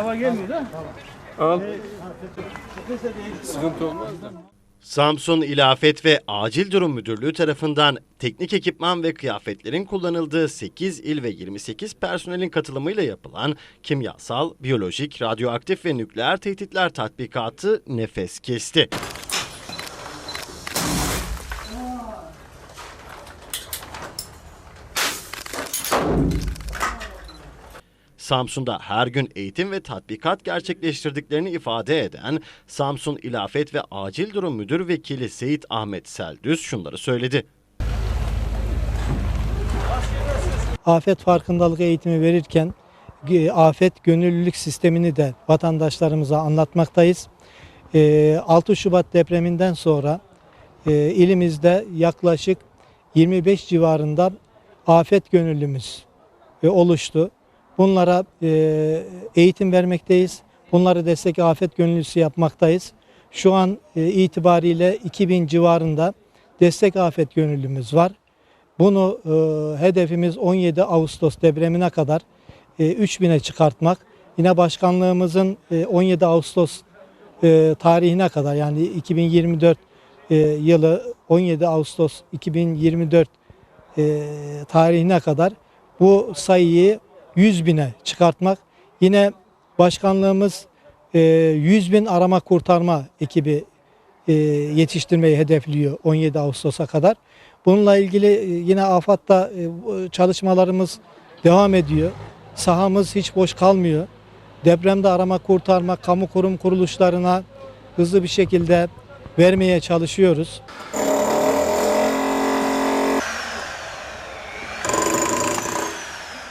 Hava gelmiyor da. Al. Sıkıntı olmaz da. Samsun İl Afet ve Acil Durum Müdürlüğü tarafından teknik ekipman ve kıyafetlerin kullanıldığı 8 il ve 28 personelin katılımıyla yapılan kimyasal, biyolojik, radyoaktif ve nükleer tehditler tatbikatı nefes kesti. Samsun'da her gün eğitim ve tatbikat gerçekleştirdiklerini ifade eden Samsun İlafet ve Acil Durum Müdür Vekili Seyit Ahmet Seldüz şunları söyledi. afet farkındalık eğitimi verirken e, afet gönüllülük sistemini de vatandaşlarımıza anlatmaktayız. E, 6 Şubat depreminden sonra e, ilimizde yaklaşık 25 civarında afet gönüllümüz e, oluştu. Bunlara e, eğitim vermekteyiz. Bunları destek afet gönüllüsü yapmaktayız. Şu an e, itibariyle 2000 civarında destek afet gönüllümüz var. Bunu e, hedefimiz 17 Ağustos depremine kadar e, 3000'e çıkartmak. Yine başkanlığımızın e, 17 Ağustos e, tarihine kadar yani 2024 e, yılı 17 Ağustos 2024 e, tarihine kadar bu sayıyı 100 bine çıkartmak. Yine başkanlığımız e, 100 bin arama kurtarma ekibi e, yetiştirmeyi hedefliyor 17 Ağustos'a kadar. Bununla ilgili e, yine AFAD'da e, çalışmalarımız devam ediyor. Sahamız hiç boş kalmıyor. Depremde arama kurtarma kamu kurum kuruluşlarına hızlı bir şekilde vermeye çalışıyoruz.